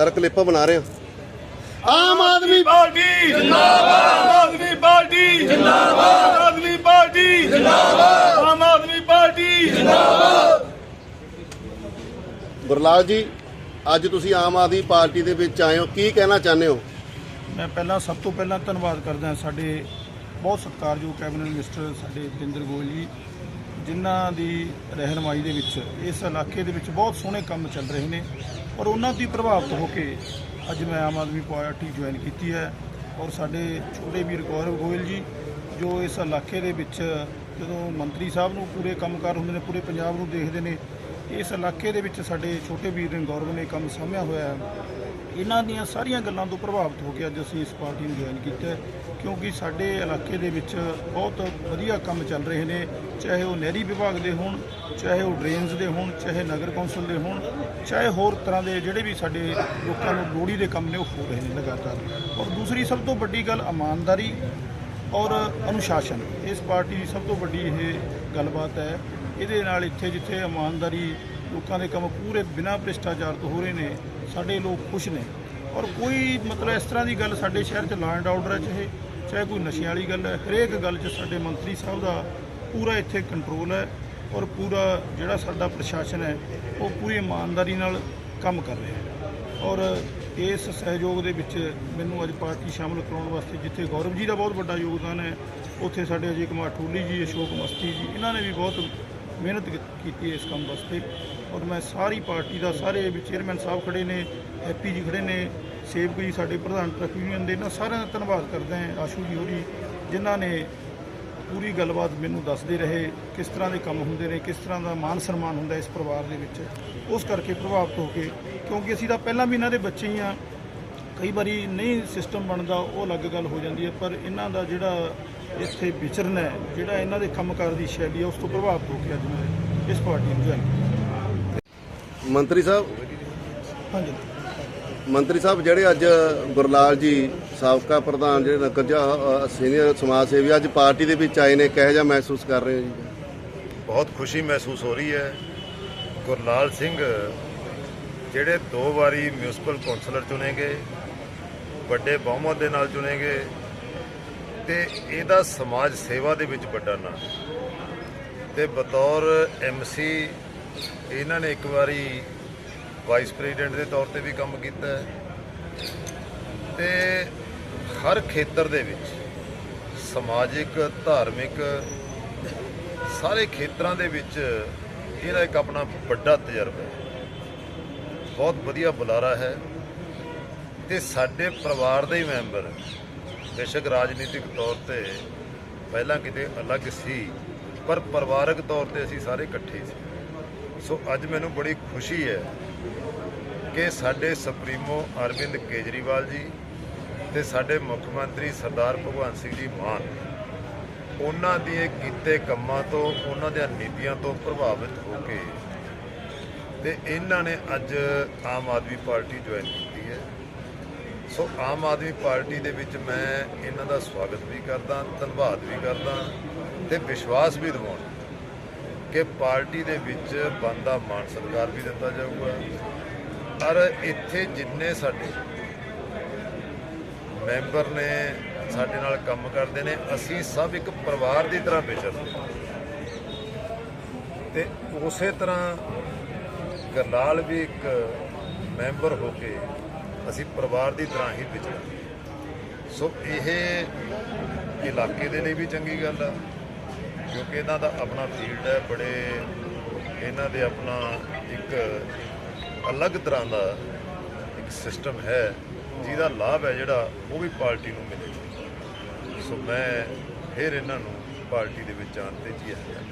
Sir clip ਬਣਾ ਰਹੇ ਹਾਂ। ਆਮ ਆਦਮੀ ਪਾਰਟੀ ਜਿੰਦਾਬਾਦ। ਆਮ ਆਦਮੀ ਪਾਰਟੀ ਜਿੰਦਾਬਾਦ। ਆਮ ਆਦਮੀ ਪਾਰਟੀ ਜਿੰਦਾਬਾਦ। ਆਮ ਆਦਮੀ ਪਾਰਟੀ ਜਿੰਦਾਬਾਦ। ਗੁਰਲਾਲ ਜੀ ਅੱਜ ਤੁਸੀਂ ਆਮ ਆਦਮੀ ਪਾਰਟੀ ਦੇ ਵਿੱਚ ਆਏ ਹੋ। ਕੀ ਕਹਿਣਾ ਚਾਹੁੰਦੇ ਹੋ? ਮੈਂ ਪਹਿਲਾਂ ਸਭ ਤੋਂ ਪਹਿਲਾਂ ਧੰਨਵਾਦ ਕਰਦਾ ਸਾਡੇ ਬਹੁਤ ਸਤਿਕਾਰਯੋਗ ਕੈਬਨਿਟ ਮਿਨਿਸਟਰ ਸਾਡੇ ਜਿੰਦਰ ਗੋਇਲ ਜੀ। ਜਿਨ੍ਹਾਂ ਦੀ ਰਹਿਨਮਾਈ ਦੇ ਵਿੱਚ, ਇਸ ਇਲਾਕੇ ਦੇ ਵਿੱਚ ਬਹੁਤ ਸੋਹਣੇ ਕੰਮ ਚੱਲ ਰਹੇ ਨੇ ਔਰ ਉਹਨਾਂ ਦੀ ਪ੍ਰਭਾਵਿਤ ਹੋ ਕੇ ਅੱਜ ਮੈਂ ਆਮ ਆਦਮੀ ਪਾਰਟੀ ਜੁਆਇਨ ਕੀਤੀ ਹੈ ਔਰ ਸਾਡੇ ਛੋਟੇ ਵੀਰ ਗੌਰਵ ਗੋਇਲ ਜੀ, ਜੋ ਇਸ ਇਲਾਕੇ ਦੇ ਵਿੱਚ ਜਦੋਂ ਮੰਤਰੀ ਸਾਹਿਬ ਨੂੰ ਪੂਰੇ ਕੰਮਕਾਰ ਹੁੰਦੇ ਨੇ, ਪੂਰੇ ਪੰਜਾਬ ਨੂੰ ਦੇਖਦੇ ਨੇ ਇਸ ਇਲਾਕੇ ਦੇ ਵਿੱਚ ਸਾਡੇ ਛੋਟੇ ਵੀਰ ਨੇ ਗੌਰਵ ਨੇ ਕੰਮ ਸਾਂਭਿਆ ਹੋਇਆ ਹੈ। ਇਹਨਾਂ ਦੀਆਂ ਸਾਰੀਆਂ ਗੱਲਾਂ ਤੋਂ ਪ੍ਰਭਾਵਿਤ ਹੋ ਕੇ ਅੱਜ ਅਸੀਂ ਇਸ ਪਾਰਟੀ ਨੂੰ ਜੁਆਇਨ ਕੀਤਾ ਕਿਉਂਕਿ ਸਾਡੇ ਇਲਾਕੇ ਦੇ ਵਿੱਚ ਬਹੁਤ ਵਧੀਆ ਕੰਮ ਚੱਲ ਰਹੇ ਨੇ, ਚਾਹੇ ਉਹ ਨਹਿਰੀ ਵਿਭਾਗ ਦੇ ਹੋਣ, ਚਾਹੇ ਉਹ ਡਰੇਨਸ ਦੇ ਹੋਣ, ਚਾਹੇ ਨਗਰ ਕੌਂਸਲ ਦੇ ਹੋਣ, ਚਾਹੇ ਹੋਰ ਤਰ੍ਹਾਂ ਦੇ ਜਿਹੜੇ ਵੀ ਸਾਡੇ ਲੋਕਾਂ ਨੂੰ ਲੋੜੀ ਦੇ ਕੰਮ ਨੇ ਉਹ ਹੋ ਰਹੇ ਨੇ ਲਗਾਤਾਰ। ਔਰ ਦੂਸਰੀ ਸਭ ਤੋਂ ਵੱਡੀ ਗੱਲ ਇਮਾਨਦਾਰੀ ਔਰ ਅਨੁਸ਼ਾਸਨ। ਇਸ ਪਾਰਟੀ ਦੀ ਸਭ ਤੋਂ ਵੱਡੀ ਇਹ ਗੱਲਬਾਤ ਹੈ ਇਹਦੇ ਨਾਲ ਇੱਥੇ ਜਿੱਥੇ ਇਮਾਨਦਾਰੀ ਲੋਕਾਂ ਦੇ ਕੰਮ ਪੂਰੇ ਬਿਨਾਂ ਭ੍ਰਿਸ਼ਟਾਚਾਰ ਤੋਂ ਹੋ ਰਹੇ ਨੇ, ਸਾਡੇ ਲੋਕ ਖੁਸ਼ ਨੇ। ਔਰ ਕੋਈ ਮਤਲਬ ਇਸ ਤਰ੍ਹਾਂ ਦੀ ਗੱਲ ਸਾਡੇ ਸ਼ਹਿਰ 'ਚ ਲਾਅ ਐਂਡ ਆਰਡਰ ਹੈ, ਚਾਹੇ ਚਾਹੇ ਕੋਈ ਨਸ਼ੇ ਵਾਲੀ ਗੱਲ ਹੈ, ਹਰੇਕ ਗੱਲ 'ਚ ਸਾਡੇ ਮੰਤਰੀ ਸਾਹਿਬ ਦਾ ਪੂਰਾ ਇੱਥੇ ਕੰਟਰੋਲ ਹੈ ਔਰ ਪੂਰਾ ਜਿਹੜਾ ਸਾਡਾ ਪ੍ਰਸ਼ਾਸਨ ਹੈ, ਉਹ ਪੂਰੀ ਇਮਾਨਦਾਰੀ ਨਾਲ ਕੰਮ ਕਰ ਰਿਹਾ ਹੈ। ਔਰ ਇਸ ਸਹਿਯੋਗ ਦੇ ਵਿੱਚ ਮੈਨੂੰ ਅੱਜ ਪਾਰਟੀ ਸ਼ਾਮਲ ਕਰਾਉਣ ਵਾਸਤੇ ਜਿੱਥੇ ਗੌਰਵ ਜੀ ਦਾ ਬਹੁਤ ਵੱਡਾ ਯੋਗਦਾਨ ਹੈ, ਉੱਥੇ ਸਾਡੇ ਅਜੇ ਕੁਮਾਰ ਠੂਲੀ ਜੀ, ਅਸ਼ੋਕ ਮਸਤੀ ਜੀ, ਇਹਨਾਂ ਨੇ ਵੀ ਬਹੁਤ ਮਿਹਨਤ ਕੀਤੀ ਹੈ ਇਸ ਕੰਮ ਵਾਸਤੇ। ਔਰ ਮੈਂ ਸਾਰੀ ਪਾਰਟੀ ਦਾ, ਸਾਰੇ ਵੀ ਚੇਅਰਮੈਨ ਸਾਹਿਬ ਖੜੇ ਨੇ ਹੈਪੀ ਜੀ ਖੜੇ ਨੇ, ਸੇਵਕ ਜੀ, ਸਾਡੇ ਪ੍ਰਧਾਨ ਟਰੱਕ ਯੂਨੀਅਨ ਦੇ, ਇਹਨਾਂ ਸਾਰਿਆਂ ਦਾ ਧੰਨਵਾਦ ਕਰਦਾ ਹਾਂ, ਆਸ਼ੂ ਜੀ ਹੋਰੀ, ਜਿਨ੍ਹਾਂ ਨੇ ਪੂਰੀ ਗੱਲਬਾਤ ਮੈਨੂੰ ਦੱਸਦੇ ਰਹੇ, ਕਿਸ ਤਰ੍ਹਾਂ ਦੇ ਕੰਮ ਹੁੰਦੇ ਨੇ, ਕਿਸ ਤਰ੍ਹਾਂ ਦਾ ਮਾਨ ਸਨਮਾਨ ਹੁੰਦਾ ਇਸ ਪਰਿਵਾਰ ਦੇ ਵਿੱਚ। ਉਸ ਕਰਕੇ ਪ੍ਰਭਾਵਿਤ ਹੋ ਕੇ, ਕਿਉਂਕਿ ਅਸੀਂ ਤਾਂ ਪਹਿਲਾਂ ਵੀ ਇਹਨਾਂ ਦੇ ਬੱਚੇ ਹੀ ਆ ਕਈ ਵਾਰੀ ਨਹੀਂ ਸਿਸਟਮ ਬਣਦਾ, ਉਹ ਅਲੱਗ ਗੱਲ ਹੋ ਜਾਂਦੀ ਹੈ, ਪਰ ਇਹਨਾਂ ਦਾ ਜਿਹੜਾ ਇੱਥੇ ਵਿਚਰਨਾ ਹੈ ਜਿਹੜਾ ਇਹਨਾਂ ਦੇ ਕੰਮਕਾਰ ਦੀ ਸ਼ੈਲੀ ਹੈ ਉਸ ਤੋਂ ਪ੍ਰਭਾਵਿਤ ਹੋ ਕੇ ਅੱਜ ਮੈਂ ਇਸ ਪਾਰਟੀ ਨੂੰ ਜੁਆਇਨ ਕੀਤਾ। ਮੰਤਰੀ ਸਾਹਿਬ? ਹਾਂਜੀ। ਮੰਤਰੀ ਸਾਹਿਬ ਜਿਹੜੇ ਅੱਜ ਗੁਰਲਾਲ ਜੀ ਸਾਬਕਾ ਪ੍ਰਧਾਨ ਜਿਹੜੇ ਨਕਜਾ ਸੀਨੀਅਰ ਸਮਾਜ ਸੇਵੀ ਅੱਜ ਪਾਰਟੀ ਦੇ ਵਿੱਚ ਆਏ ਨੇ ਕਿਹੋ ਜਿਹਾ ਮਹਿਸੂਸ ਕਰ ਰਹੇ ਹੋ ਜੀ? ਬਹੁਤ ਖੁਸ਼ੀ ਮਹਿਸੂਸ ਹੋ ਰਹੀ ਹੈ। ਗੁਰਲਾਲ ਸਿੰਘ ਜਿਹੜੇ ਦੋ ਵਾਰੀ ਮਿਊਨਿਸਪਲ ਕੌਂਸਲਰ ਚੁਣੇ ਗਏ ਵੱਡੇ ਬਹੁਮਤ ਦੇ ਨਾਲ ਚੁਣੇ ਗਏ ਤੇ ਇਹਦਾ ਸਮਾਜ ਸੇਵਾ ਦੇ ਵਿੱਚ ਵੱਡਾ ਨਾਂ ਤੇ ਬਤੌਰ ਐਮਸੀ ਇਹਨਾਂ ਨੇ ਇੱਕ ਵਾਰੀ ਵਾਈਸ ਪ੍ਰੈਜ਼ੀਡੈਂਟ ਦੇ ਤੌਰ ਤੇ ਵੀ ਕੰਮ ਕੀਤਾ ਹੈ। ਤੇ ਹਰ ਖੇਤਰ ਦੇ ਵਿੱਚ ਸਮਾਜਿਕ, ਧਾਰਮਿਕ ਸਾਰੇ ਖੇਤਰਾਂ ਦੇ ਵਿੱਚ ਇਹਦਾ ਇੱਕ ਆਪਣਾ ਵੱਡਾ ਤਜਰਬਾ ਹੈ। ਬਹੁਤ ਵਧੀਆ ਬੁਲਾਰਾ ਹੈ। ਤੇ ਸਾਡੇ ਪਰਿਵਾਰ ਦੇ ਹੀ ਮੈਂਬਰ ਬੇਸ਼ੱਕ ਰਾਜਨੀਤਿਕ ਤੌਰ ਤੇ ਪਹਿਲਾਂ ਕਿਤੇ ਅਲੱਗ ਸੀ, ਪਰ ਪਰਿਵਾਰਕ ਤੌਰ ਤੇ ਅਸੀਂ ਸਾਰੇ ਇਕੱਠੇ ਸੀ। ਸੋ ਅੱਜ ਮੈਨੂੰ ਬੜੀ ਖੁਸ਼ੀ ਹੈ ਕਿ ਸਾਡੇ ਸੁਪਰੀਮੋ ਅਰਵਿੰਦ ਕੇਜਰੀਵਾਲ ਜੀ ਤੇ ਸਾਡੇ ਮੁੱਖ ਮੰਤਰੀ ਸਰਦਾਰ ਭਗਵੰਤ ਸਿੰਘ ਜੀ ਮਾਨ, ਉਹਨਾਂ ਦੇ ਕੀਤੇ ਕੰਮਾਂ ਤੋਂ, ਉਹਨਾਂ ਦੀਆਂ ਨੀਤੀਆਂ ਤੋਂ ਪ੍ਰਭਾਵਿਤ ਹੋ ਕੇ ਤੇ ਇਹਨਾਂ ਨੇ ਅੱਜ ਆਮ ਆਦਮੀ ਪਾਰਟੀ ਜੁਆਇਨ ਕੀਤੀ ਹੈ। ਸੋ ਆਮ ਆਦਮੀ ਪਾਰਟੀ ਦੇ ਵਿੱਚ ਮੈਂ ਇਹਨਾਂ ਦਾ ਸਵਾਗਤ ਵੀ ਕਰਦਾ, ਧੰਨਵਾਦ ਵੀ ਕਰਦਾ ਤੇ ਵਿਸ਼ਵਾਸ ਵੀ ਦਿਵਾਉਣਾ ਕਿ ਪਾਰਟੀ ਦੇ ਵਿੱਚ ਬੰਦਾ ਮਾਨ ਸਤਿਕਾਰ ਵੀ ਦਿੱਤਾ ਜਾਊਗਾ ਔਰ ਇੱਥੇ ਜਿੰਨੇ ਸਾਡੇ ਮੈਂਬਰ ਨੇ ਸਾਡੇ ਨਾਲ ਕੰਮ ਕਰਦੇ ਨੇ, ਅਸੀਂ ਸਭ ਇੱਕ ਪਰਿਵਾਰ ਦੀ ਤਰ੍ਹਾਂ ਵਿਚਰਦੇ ਹਾਂ। ਤੇ ਉਸੇ ਤਰ੍ਹਾਂ ਗਰਨਾਲ ਵੀ ਇੱਕ ਮੈਂਬਰ ਹੋ ਕੇ ਅਸੀਂ ਪਰਿਵਾਰ ਦੀ ਤਰ੍ਹਾਂ ਹੀ ਵਿਚਰਾਂਗੇ ਸੋ ਇਹ ਇਲਾਕੇ ਦੇ ਲਈ ਵੀ ਚੰਗੀ ਗੱਲ ਆ, ਕਿਉਂਕਿ ਇਹਨਾਂ ਦਾ ਆਪਣਾ ਫੀਲਡ ਹੈ, ਬੜੇ ਇਹਨਾਂ ਦੇ ਆਪਣਾ ਇੱਕ ਅਲੱਗ ਤਰ੍ਹਾਂ ਦਾ ਇੱਕ ਸਿਸਟਮ ਹੈ, ਜਿਹਦਾ ਲਾਭ ਹੈ ਜਿਹੜਾ ਉਹ ਵੀ ਪਾਰਟੀ ਨੂੰ ਮਿਲੇਗਾ ਸੋ ਮੈਂ ਫਿਰ ਇਹਨਾਂ ਨੂੰ ਪਾਰਟੀ ਦੇ ਵਿੱਚ ਆਉਣ ਤੇ ਜੀ ਆਇਆਂ